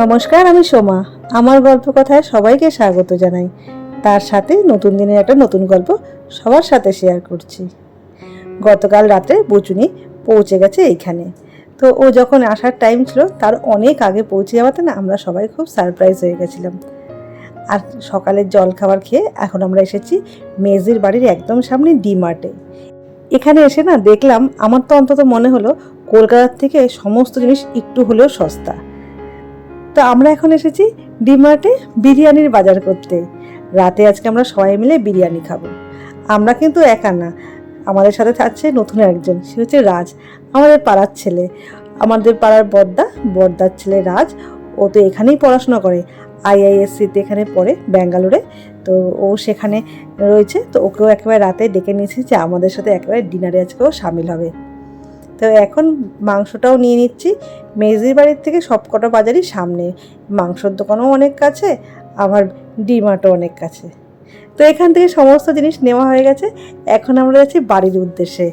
নমস্কার, আমি সোমা। আমার গল্প কথায় সবাইকে স্বাগত জানাই। তার সাথে নতুন দিনের একটা নতুন গল্প সবার সাথে শেয়ার করছি। গতকাল রাতে বুচুনি পৌঁছে গেছে এইখানে। তো ও যখন আসার টাইম ছিল, তার অনেক আগে পৌঁছে যাওয়াতে না আমরা সবাই খুব সারপ্রাইজ হয়ে গেছিলাম। আর সকালের জল খাবার খেয়ে এখন আমরা এসেছি মেজির বাড়ির একদম সামনে ডি মার্টে এখানে এসে না দেখলাম, আমার তো অন্তত মনে হলো কলকাতার থেকে সমস্ত জিনিস একটু হলেও সস্তা। তো আমরা এখন এসেছি ডিমার্টে বিরিয়ানির বাজার করতে। রাতে আজকে আমরা সবাই মিলে বিরিয়ানি খাব। আমরা কিন্তু একা না। আমাদের সাথে থাকছে নতুন একজন সে হচ্ছে রাজ, আমাদের পাড়ার ছেলে। আমাদের পাড়ার বর্দা, বর্দার ছেলে রাজ। ও তো এখানেই পড়াশোনা করে। আইআইএসসিতে এখানে পড়ে, ব্যাঙ্গালোরে। তো ও সেখানে রয়েছে। তো ওকেও একেবারে রাতে ডেকে নিয়েছি যে আমাদের সাথে একেবারে ডিনারে আজকেও সামিল হবে। তো এখন মাংসটাও নিয়ে নিচ্ছি। মেজির বাড়ির থেকে সবকটা বাজারই সামনে। মাংসর দোকানও অনেক কাছে, আবার ডিমার্টও অনেক কাছে। তো এখান থেকে সমস্ত জিনিস নেওয়া হয়ে গেছে। এখন আমরা যাচ্ছি বাড়ির উদ্দেশ্যে।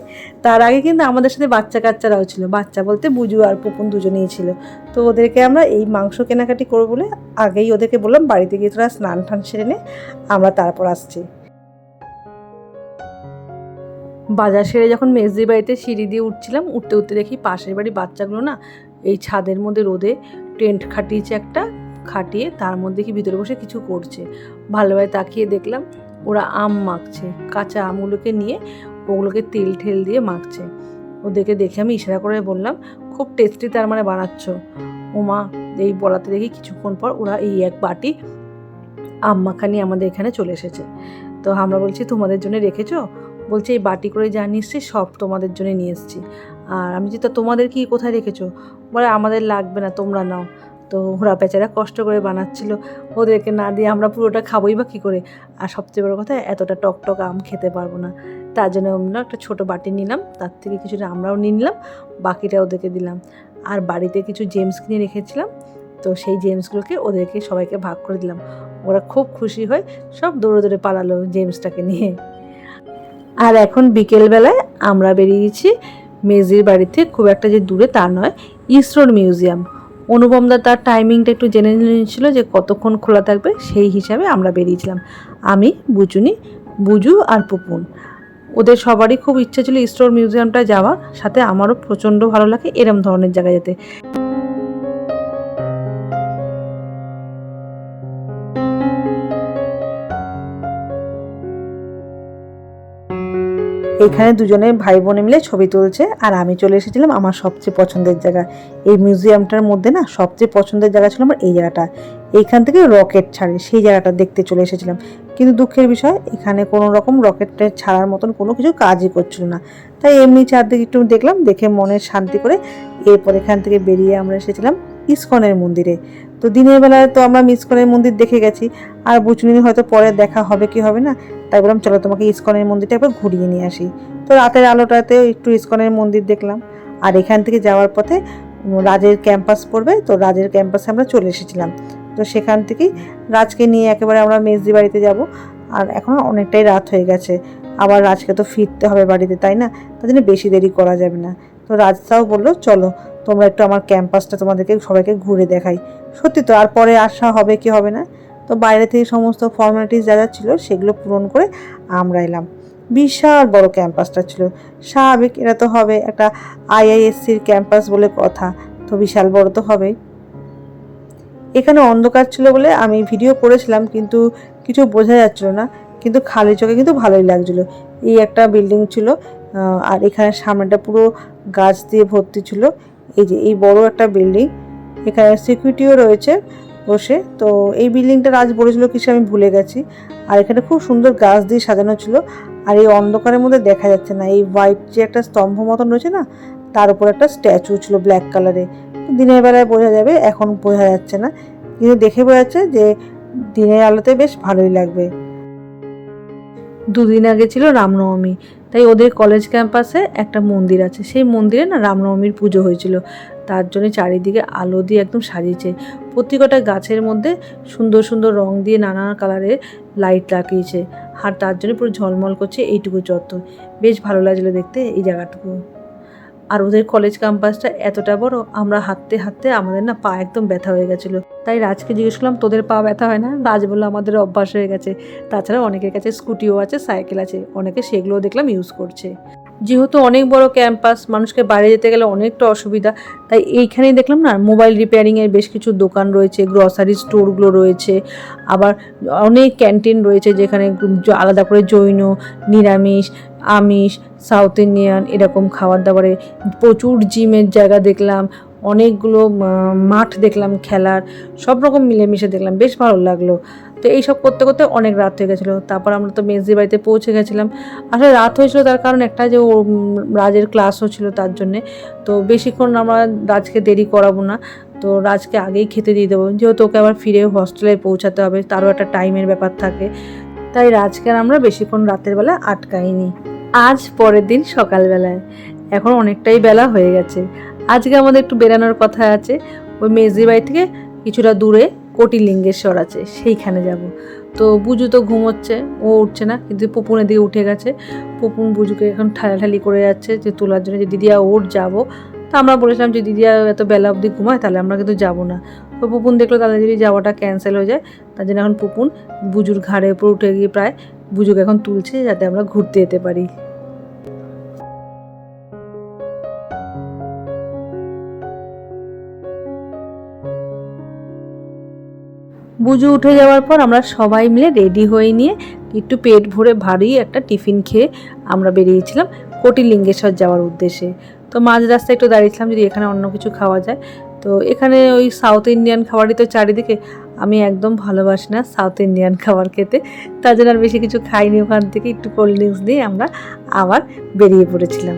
তার আগে কিন্তু আমাদের সাথে বাচ্চা কাচ্চারাও ছিল। বাচ্চা বলতে বুজু আর পুকুন দুজনেই ছিল। তো ওদেরকে আমরা এই মাংস কেনাকাটি করব বলে আগেই ওদেরকে বললাম, বাড়িতে গিয়ে তোরা স্নান টান সেরে নে, আমরা তারপর আসছি। বাজার সেরে যখন মেজদি বাড়িতে সিঁড়ি দিয়ে উঠছিলাম, উঠতে উঠতে দেখি পাশের বাড়ির বাচ্চাগুলো না এই ছাদের মধ্যে রোদে টেন্ট খাটিয়েছে একটা, খাটিয়ে তার মধ্যে কি ভিতরে বসে কিছু করছে। ভালোভাবে তাকিয়ে দেখলাম ওরা আম মাখছে, কাঁচা আমগুলোকে নিয়ে ওগুলোকে তেল ঠেল দিয়ে মাখছে। ওদেরকে দেখে আমি ইশারা করে বললাম, খুব টেস্টি তার মানে বানাচ্ছ। ওমা, এই বলাতে দেখি কিছুক্ষণ পর ওরা এই এক বাটি আম মাখা নিয়ে আমাদের এখানে চলে এসেছে। তো আমরা বলছি, তোমাদের জন্য রেখেছো? বলছে, এই বাটি করে যা এসছি সব তোমাদের জন্য নিয়ে এসেছি। আর আমি যে, তা তোমাদের কি কোথায় রেখেছো? বলে, আমাদের লাগবে না, তোমরা নাও। তো ওরা বেচারা কষ্ট করে বানাচ্ছিল। ওদেরকে না দিয়ে আমরা পুরোটা খাবোই বা কী করে? আর সবচেয়ে বড় কথা, এতটা টক টক আম খেতে পারব না। তার জন্য আমরা একটা ছোটো বাটি নিলাম, তার থেকে কিছুটা আমরাও নিলাম, বাকিটা ওদেরকে দিলাম। আর বাড়িতে কিছু জেমস কিনে রেখেছিলাম, তো সেই জেমসগুলোকে ওদেরকে সবাইকে ভাগ করে দিলাম। ওরা খুব খুশি হয় সব দৌড়ে দৌড়ে পালালো জেমসটাকে নিয়ে। আর এখন বিকেলবেলায় আমরা বেরিয়েছি মেজির বাড়িতে, খুব একটা যে দূরে তা নয়, ইসরোর মিউজিয়াম। অনুপমদা তার টাইমিংটা একটু জেনে নিয়েছিল যে কতক্ষণ খোলা থাকবে, সেই হিসাবে আমরা বেরিয়েছিলাম। আমি বুচুনি বুজু আর পুপুন। ওদের সবারই খুব ইচ্ছা ছিল ইসরোর মিউজিয়ামটা যাওয়া সাথে আমারও প্রচণ্ড ভালো লাগে এরম ধরনের জায়গায় যেতে। এখানে দুজনে ভাই বোনে মিলে ছবি তুলছে, আর আমি চলে এসেছিলাম আমার সবচেয়ে পছন্দের জায়গা এই মিউজিয়ামটার মধ্যে না সবচেয়ে পছন্দের জায়গা ছিল আমার এই জায়গাটা। এইখান থেকে রকেট ছাড়ে, সেই জায়গাটা দেখতে চলে এসেছিলাম। কিন্তু দুঃখের বিষয়, এখানে কোনো রকম রকেটের ছাড়ার মতন কোনো কিছু কাজই করছিল না। তাই এমনি চারদিকে একটু দেখলাম, দেখে মনের শান্তি করে এরপর এখান থেকে বেরিয়ে আমরা এসেছিলাম ইস্কনের মন্দিরে। তো দিনের বেলায় তো আমরা ইস্কনের মন্দির দেখে গেছি, আর বুচুনি হয়তো পরে দেখা হবে কি হবে না। তাই বললাম চলো তোমাকে ইস্কনের মন্দিরটা একবার ঘুরিয়ে নিয়ে আসি। তো রাতের আলোটাতেও একটু ইস্কনের মন্দির দেখলাম। আর এখান থেকে যাওয়ার পথে রাজের ক্যাম্পাস পড়বে, তো রাজের ক্যাম্পাসে আমরা চলে এসেছিলাম। তো সেখান থেকেই রাজকে নিয়ে একেবারে আমরা মেজদি বাড়িতে যাব। আর এখন অনেকটাই রাত হয়ে গেছে। আবার রাজকে তো ফিরতে হবে বাড়িতে, তাই না? তার জন্য বেশি দেরি করা যাবে না। তো রাজটাও বলল, চলো, তোমরা একটু আমার ক্যাম্পাসটা তোমাদেরকে সবাইকে ঘুরে দেখাই। সত্যি তো, আর পরে আসা হবে কি হবে না? তো বাইরে থেকে সমস্ত ফর্মালিটিস যা যা ছিল সেগুলো পূরণ করে আমরা এলাম। বিশাল বড় ক্যাম্পাসটা ছিল। স্বাভাবিক, এটা তো হবে একটা আইআইএসসির ক্যাম্পাস বলে কথা, তো বিশাল বড় তো হবেই। এখানে অন্ধকার ছিল বলে আমি ভিডিও করেছিলাম, কিন্তু কিছু বোঝা যাচ্ছিল না, কিন্তু খালি চোখে কিন্তু ভালোই লাগছিল। এই একটা বিল্ডিং ছিল আর এখানে সামনেটা পুরো গাছ দিয়ে ভর্তি ছিল। এই যে, এই বড় একটা বিল্ডিং এখানে সিকিউরিটিও রয়েছে বসে। তো এই বিল্ডিংটা রাজ বলেছিল কিছু আমি ভুলে গেছি। আর এখানে খুব সুন্দর গাছ দিয়ে সাজানো ছিল। আর এই অন্ধকারের মধ্যে দেখা যাচ্ছে না। এই হোয়াইট যে একটা স্তম্ভ মতন রয়েছে না, তার উপর একটা স্ট্যাচু ছিল ব্ল্যাক কালারে দিনের বেলায় বোঝা যাবে, এখন বোঝা যাচ্ছে না। কিন্তু দেখে বোঝা যাচ্ছে যে দিনের আলোতে বেশ ভালোই লাগবে। দুদিন আগে ছিল রামনবমী। তাই ওদের কলেজ ক্যাম্পাসে একটা মন্দির আছে। সেই মন্দিরে না রামনবমীর পুজো হয়েছিল। তার জন্য চারিদিকে আলো দিয়ে একদম সাজিয়েছে। প্রত্যেকটা গাছের মধ্যে সুন্দর সুন্দর রং দিয়ে নানা কালারের লাইট লাগিয়েছে। আর তার জন্য পুরো ঝলমল করছে এইটুকু চত্বর। বেশ ভালো লাগছিল দেখতে এই জায়গাটুকু। আর ওদের কলেজ ক্যাম্পাসটা এতটা বড়, আমরা হাঁটতে হাঁটতে আমাদের না পা একদম ব্যথা হয়ে গেছিল। তাই রাজকে জিজ্ঞেস করলাম, তোদের পা ব্যথা হয় না? রাজ বলল, আমাদের অভ্যাস হয়ে গেছে। তাছাড়া অনেকের কাছে স্কুটিও আছে, সাইকেল আছে, অনেকে সেগুলোও দেখলাম ইউজ করছে। যেহেতু অনেক বড় ক্যাম্পাস, মানুষকে বাইরে যেতে গেলে অনেকটা অসুবিধা, তাই এইখানেই দেখলাম না মোবাইল রিপেয়ারিংয়ের বেশ কিছু দোকান রয়েছে গ্রসারি স্টোরগুলো রয়েছে, আবার অনেক ক্যান্টিন রয়েছে যেখানে আলাদা করে জৈন, নিরামিষ, আমিষ সাউথ ইন্ডিয়ান এরকম খাবার দাবারে প্রচুর জিমের জায়গা দেখলাম অনেকগুলো মাঠ দেখলাম, খেলার, সব রকম মিলেমিশে দেখলাম, বেশ ভালো লাগল। তো এইসব করতে করতে অনেক রাত হয়ে গেছিল। তারপর আমরা তো মেজদি বাড়িতে পৌঁছে গেছিলাম। আসলে রাত হয়েছিল তার কারণ একটা যে ও রাজের ক্লাস হচ্ছিল তার জন্যে। তো বেশিক্ষণ আমরা রাজকে দেরি করাবো না। তো রাজকে আগেই খেতে দিয়ে দেবো। যেহেতু ওকে আবার ফিরে হস্টেলে পৌঁছাতে হবে, তারও একটা টাইমের ব্যাপার থাকে। তাই রাজকে আর আমরা বেশিক্ষণ রাতের বেলা আটকাইনি। আজ পরের দিন সকালবেলায়। এখন অনেকটাই বেলা হয়ে গেছে। আজকে আমাদের একটু বেরানোর কথা আছে। ওই মেজদি বাড়ি থেকে কিছুটা দূরে কটিলিঙ্গেশ্বর আছে, সেইখানে যাব। তো বুজু তো ঘুমোচ্ছে, ও উঠছে না, কিন্তু পুপুনের দিকে উঠে গেছে। পুপুন বুজুকে এখন ঠালাঠালি করে যাচ্ছে যে তোলার জন্য যে দিদিয়া ওর যাব। তো আমরা বলেছিলাম যে দিদিয়া এত বেলা অবধি ঘুমায়, তাহলে আমরা কিন্তু যাব না। তো পুপুন দেখল তাদের যদি যাওয়াটা ক্যান্সেল হয়ে যায়, তার জন্য এখন পুপুন বুজুর ঘাড়ের উপর উঠে গিয়ে প্রায় বুজুকে এখন তুলছে যাতে আমরা ঘুরতে যেতে পারি। বুজু উঠে যাওয়ার পর আমরা সবাই মিলে রেডি হয়ে নিয়ে একটু পেট ভরে ভারী একটা টিফিন খেয়ে আমরা বেরিয়েছিলাম কোটিলিঙ্গেশ্বর যাওয়ার উদ্দেশ্যে। তো মাঝ রাস্তায় একটু দাঁড়িয়েছিলাম যদি এখানে অন্য কিছু খাওয়া যায়। তো এখানে ওই সাউথ ইন্ডিয়ান খাবারই তো চারিদিকে। আমি একদম ভালোবাসি না সাউথ ইন্ডিয়ান খাবার খেতে। তার জন্য আর বেশি কিছু খাইনি ওখান থেকে। একটু কোল্ড ড্রিঙ্কস দিয়ে আমরা আবার বেরিয়ে পড়েছিলাম।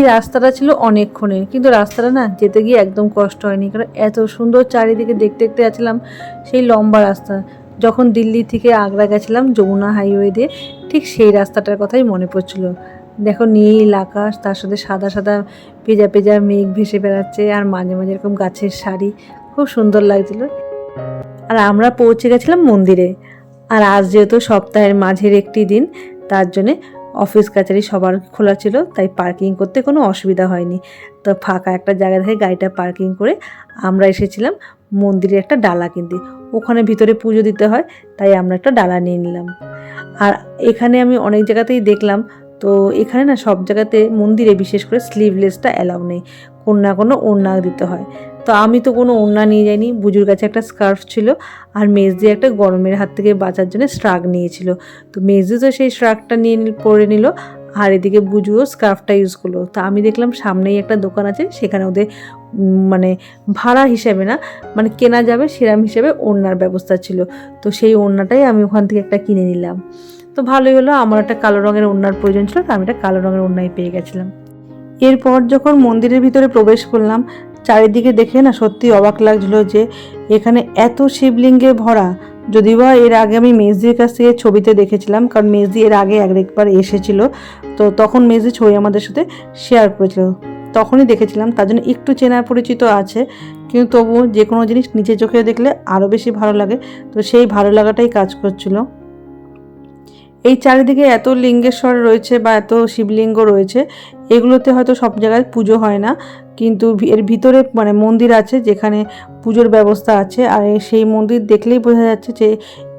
এই রাস্তাটা ছিল অনেকক্ষণের কিন্তু রাস্তাটা না যেতে গিয়ে একদম কষ্ট হয়নি। কারণ এত সুন্দর চারিদিকে দেখতে দেখতে যাচ্ছিলাম সেই লম্বা রাস্তা। যখন দিল্লি থেকে আগ্রা গেছিলাম যমুনা হাইওয়ে দিয়ে, ঠিক সেই রাস্তাটার কথাই মনে পড়ছিল। দেখো নীল আকাশ, তার সাথে সাদা সাদা পেজা পেজা মেঘ ভেসে বেড়াচ্ছে আর মাঝে মাঝে এরকম গাছের শাড়ি খুব সুন্দর লাগছিল। আর আমরা পৌঁছে গেছিলাম মন্দিরে। আর আজ যেহেতু সপ্তাহের মাঝের একটি দিন, তার জন্যে অফিস সবার খোলা ছিল, তাই পার্কিং করতে কোনো অসুবিধা হয়নি। তো ফাঁকা একটা জায়গা থেকে গাড়িটা পার্কিং করে আমরা এসেছিলাম মন্দিরে একটা ডালা কিনতে। ওখানে ভিতরে পুজো দিতে হয়, তাই আমরা একটা ডালা নিয়ে নিলাম। আর এখানে আমি অনেক জায়গাতেই দেখলাম, তো এখানে না সব জায়গাতে মন্দিরে বিশেষ করে স্লিভলেসটা অ্যালাউ নেই। কোনো না কোনো ওড়না দিতে হয়। তো আমি তো কোনো ওড়না নিয়ে যাইনি। বুজুর কাছে একটা স্কার্ফ ছিল আর মেজদি একটা গরমের হাত থেকে বাঁচার জন্য স্ট্রাগ নিয়েছিল। তো মেজদি তো সেই স্ট্রাগটা নিয়ে পরে নিল আর এদিকে বুজুও স্কার্ফটা ইউজ করল। তো আমি দেখলাম সামনেই একটা দোকান আছে, সেখানে ওদের মানে ভাড়া হিসেবে না মানে কেনা যাবে সেরাম হিসেবে ওড়নার ব্যবস্থা ছিল। তো সেই ওড়নাটাই আমি ওখান থেকে একটা কিনে নিলাম। তো ভালোই হলো, আমার একটা কালো রঙের ওড়নার প্রয়োজন ছিল, তো আমি একটা কালো রঙের ওড়নাই পেয়ে গেছিলাম। এরপর যখন মন্দিরের ভিতরে প্রবেশ করলাম চারিদিকে দেখে না সত্যি অবাক লাগছিল যে এখানে এত শিবলিঙ্গে ভরা। যদিও বা এর আগে আমি মেজদির কাছ থেকে ছবিতে দেখেছিলাম, কারণ মেজদি এর আগে একবার এসেছিল, তো তখন মেজদি ছবি আমাদের সাথে শেয়ার করেছিল। তখনই দেখেছিলাম, তার জন্য একটু চেনা পরিচিত আছে, কিন্তু তবুও যে কোনো জিনিস নিচে চোখে দেখলে আরও বেশি ভালো লাগে। তো সেই ভালো লাগাটাই কাজ করছিল। এই চারিদিকে এত লিঙ্গেশ্বর রয়েছে বা এত শিবলিঙ্গ রয়েছে, এগুলোতে হয়তো সব জায়গায় পুজো হয় না। কিন্তু এর ভিতরে মানে মন্দির আছে যেখানে পুজোর ব্যবস্থা আছে। আর সেই মন্দির দেখলেই বোঝা যাচ্ছে যে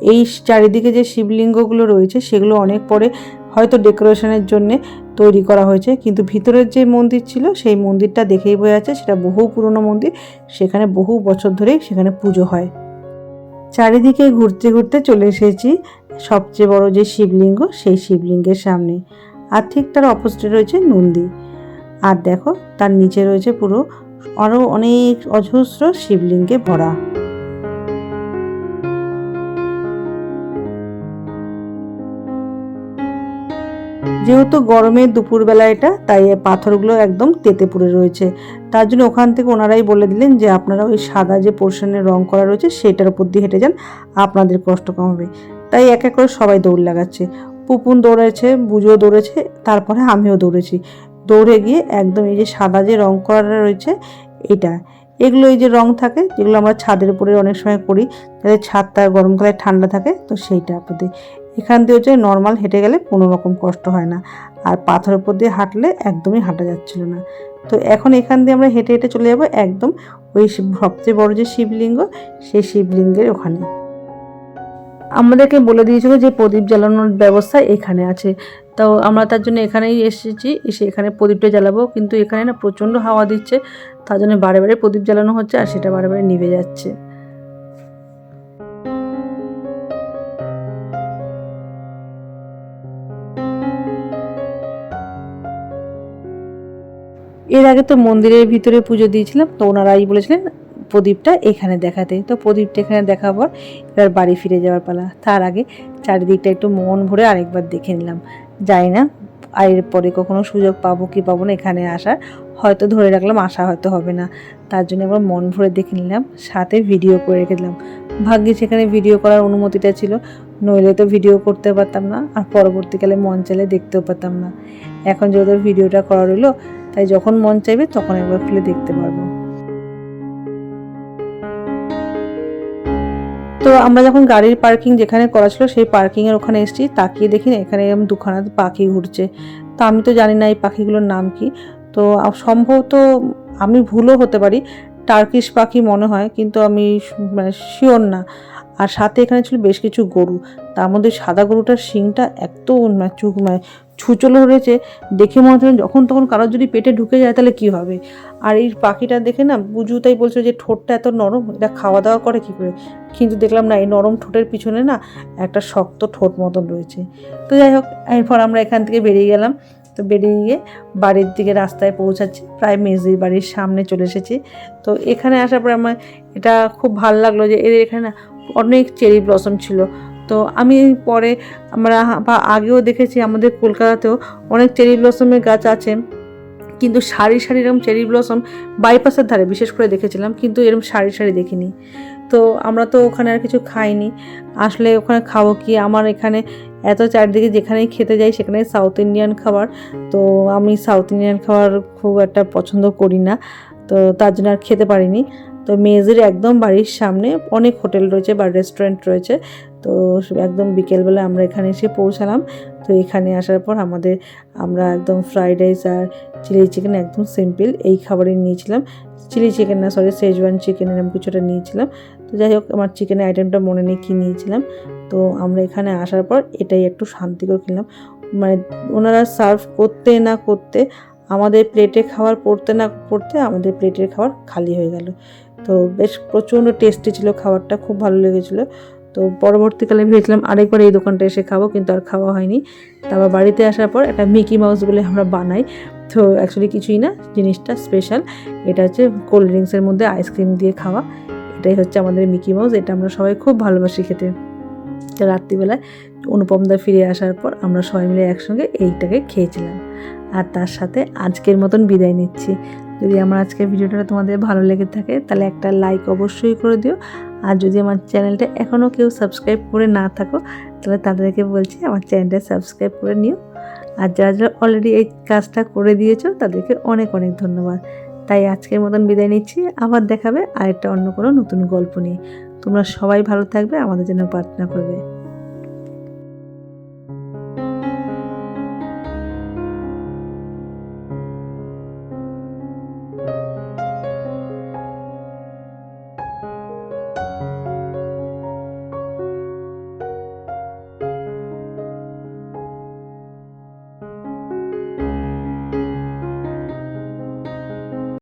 এই চারিদিকে যে শিবলিঙ্গগুলো রয়েছে, সেগুলো অনেক পরে হয়তো ডেকোরেশনের জন্যে তৈরি করা হয়েছে। কিন্তু ভিতরের যে মন্দির ছিল, সেই মন্দিরটা দেখেই বোঝা যাচ্ছে সেটা বহু পুরনো মন্দির। সেখানে বহু বছর ধরেই সেখানে পুজো হয়। চারিদিকে ঘুরতে ঘুরতে চলে এসেছি। সবচেয়ে বড় যে শিবলিঙ্গ, সেই শিবলিঙ্গের সামনে। আর ঠিক তার অপোজিটে রয়েছে নন্দী। আর দেখো, তার নিচে রয়েছে পুরো আরও অনেক অজস্র শিবলিঙ্গে ভরা। যেহেতু গরমের দুপুরবেলা এটা, তাই পাথরগুলো একদম তেতে পড়ে রয়েছে। তার জন্য ওখান থেকে ওনারাই বলে দিলেন যে, আপনারা ওই সাদা যে পোর্শনের রং করা রয়েছে, সেটার উপর দিয়ে হেঁটে যান, আপনাদের কষ্ট কম হবে। তাই এক এক করে সবাই দৌড় লাগাচ্ছে। পুপুন দৌড়েছে বুঝো দৌড়েছে, তারপরে আমিও দৌড়েছি। দৌড়ে গিয়ে একদম এই যে সাদা যে রং করা রয়েছে, এটা। এগুলো এই যে রং থাকে, যেগুলো আমরা ছাদের উপরে অনেক সময় করি যাতে ছাদটা গরমকালে ঠান্ডা থাকে, তো সেইটা প্রতি এখান দিয়ে হচ্ছে নর্মাল হেঁটে গেলে কোনো রকম কষ্ট হয় না। আর পাথরের উপর দিয়ে হাঁটলে একদমই হাঁটা যাচ্ছিল না। তো এখন এখান দিয়ে আমরা হেঁটে হেঁটে চলে যাব একদম ওই সবচেয়ে বড় যে শিবলিঙ্গ, সেই শিবলিঙ্গের ওখানে। আমাদেরকে বলে দিয়েছিল যে প্রদীপ জ্বালানোর ব্যবস্থা এখানে আছে। তো আমরা তার জন্য এখানেই এসেছি, এসে এখানে প্রদীপটা জ্বালাবো। কিন্তু এখানে না প্রচণ্ড হাওয়া দিচ্ছে, তার জন্য বারে বারে প্রদীপ জ্বালানো হচ্ছে আর সেটা বারে বারে নিভে যাচ্ছে। এর আগে তো মন্দিরের ভিতরে পুজো দিয়েছিলাম, তো ওনারাই বলেছিলেন প্রদীপটা এখানে দেখাতে। তো প্রদীপটা এখানে দেখার পর এবার বাড়ি ফিরে যাওয়ার পালা। তার আগে চারিদিকটা একটু মন ভরে আরেকবার দেখে নিলাম। যাই না আর এরপরে কখনো সুযোগ পাবো কি পাবো না এখানে আসার, হয়তো ধরে রাখলাম আসা হয়তো হবে না। তার জন্য একবার মন ভরে দেখে নিলাম, সাথে ভিডিও করে রেখে দিলাম। ভাগ্যে সেখানে ভিডিও করার অনুমতিটা ছিল, নইলে তো ভিডিও করতে পারতাম না, আর পরবর্তীকালে মন চাইলে দেখতেও পারতাম না। এখন যেহেতু ভিডিওটা করা রইল তাই যখন মন চাইবে তখন একবার খুলে দেখতে পারব। তো আমরা যখন গাড়ির পার্কিং যেখানে করা ছিল সেই পার্কিং এর ওখানে এসেছি, তাকিয়ে দেখি এখানে এরকম দুখানা পাখি ঘুরছে। তা আমি তো জানি না এই পাখিগুলোর নাম কি। তো সম্ভবত আমি ভুলও হতে পারি টার্কিশ পাখি মনে হয়, কিন্তু আমি মানে শিওর না। আর সাথে এখানে ছিল বেশ কিছু গরু। তার মধ্যে সাদা গরুটার শিংটা এত মানে ছুচলো রয়েছে, দেখে মনে হচ্ছে যখন তখন কারোর যদি পেটে ঢুকে যায় তাহলে কি হবে? আর এই পাখিটা দেখে না বুঝু তাই বলছিল যে ঠোঁটটা এত নরম, এটা খাওয়া দাওয়া করে কি করে? কিন্তু দেখলাম না, এই নরম ঠোঁটের পিছনে না একটা শক্ত ঠোঁট মতন রয়েছে। তো যাই হোক, এরপর আমরা এখান থেকে বেরিয়ে গেলাম। তো বেরিয়ে গিয়ে বাড়ির দিকে রাস্তায় পৌঁছাচ্ছি, প্রায় মেজির বাড়ির সামনে চলে এসেছি। তো এখানে আসার পর আমার এটা খুব ভালো লাগল যে এর এখানে অনেক চেরি ব্লসম ছিল। তো আমি পরে আমরা বা আগেও দেখেছি আমাদের কলকাতাতেও অনেক চেরি ব্লসমের গাছ আছে, কিন্তু সারি সারি এরকম চেরি ব্লসম বাইপাসের ধারে, বিশেষ করে দেখেছিলাম, কিন্তু এরকম সারি সারি দেখিনি। তো আমরা তো ওখানে আর কিছু খাইনি। আসলে ওখানে খাব কি? আমার এখানে এত চারদিকে যেখানেই খেতে যাই সেখানে সাউথ ইন্ডিয়ান খাবার। তো আমি সাউথ ইন্ডিয়ান খাবার খুব একটা পছন্দ করি না, তো তার জন্য আর খেতে পারিনি। তো মেয়েদের একদম বাড়ির সামনে অনেক হোটেল রয়েছে বা রেস্টুরেন্ট রয়েছে তো একদম বিকেলবেলা আমরা এখানে এসে পৌঁছালাম। তো এখানে আসার পর আমাদের, আমরা একদম ফ্রাইড রাইস আর চিলি চিকেন একদম সিম্পল এই খাবারই নিয়েছিলাম। চিলি চিকেন না সরি সেজওয়ান চিকেন এরকম কিছুটা নিয়েছিলাম। তো যাই হোক, আমার চিকেনের আইটেমটা মনে নেই কী নিয়েছিলাম। তো আমরা এখানে আসার পর এটাই একটু শান্তি করে খেলাম। মানে ওনারা সার্ভ করতে না করতে, আমাদের প্লেটে খাবার পড়তে না পড়তে আমাদের প্লেটের খাবার খালি হয়ে গেল। তো বেশ প্রচণ্ড টেস্টি ছিল খাবারটা, খুব ভালো লেগেছিলো। তো পরবর্তীকালে ভেবেছিলাম আরেকবার এই দোকানটা এসে খাব, কিন্তু আর খাওয়া হয়নি। তারপর বাড়িতে আসার পর একটা মিকি মাউস বলে আমরা বানাই। তো অ্যাকচুয়ালি কিছুই না, জিনিসটা স্পেশাল এটা হচ্ছে কোল্ড ড্রিঙ্কসের মধ্যে আইসক্রিম দিয়ে খাওয়া। এটাই হচ্ছে আমাদের মিকি মাউস এটা আমরা সবাই খুব ভালোবাসি খেতে। রাত্রিবেলায় অনুপমদা ফিরে আসার পর আমরা সবাই মিলে একসঙ্গে এইটাকে খেয়েছিলাম। আর তার সাথে আজকের মতন বিদায় নিচ্ছি। যদি আমার আজকের ভিডিওটা তোমাদের ভালো লেগে থাকে, তাহলে একটা লাইক অবশ্যই করে দিও। আর যদি আমার চ্যানেলটা এখনও কেউ সাবস্ক্রাইব করে না থাকো, তাহলে তাদেরকে বলছি আমার চ্যানেলটা সাবস্ক্রাইব করে নিও। আর যারা যারা অলরেডি এই কাজটা করে দিয়েছ, তাদেরকে অনেক অনেক ধন্যবাদ। তাই আজকের মতন বিদায় নিচ্ছি, আবার দেখাবে আরেকটা অন্য কোনো নতুন গল্প নিয়ে। তোমরা সবাই ভালো থাকবে, আমাদের জন্য প্রার্থনা করবে।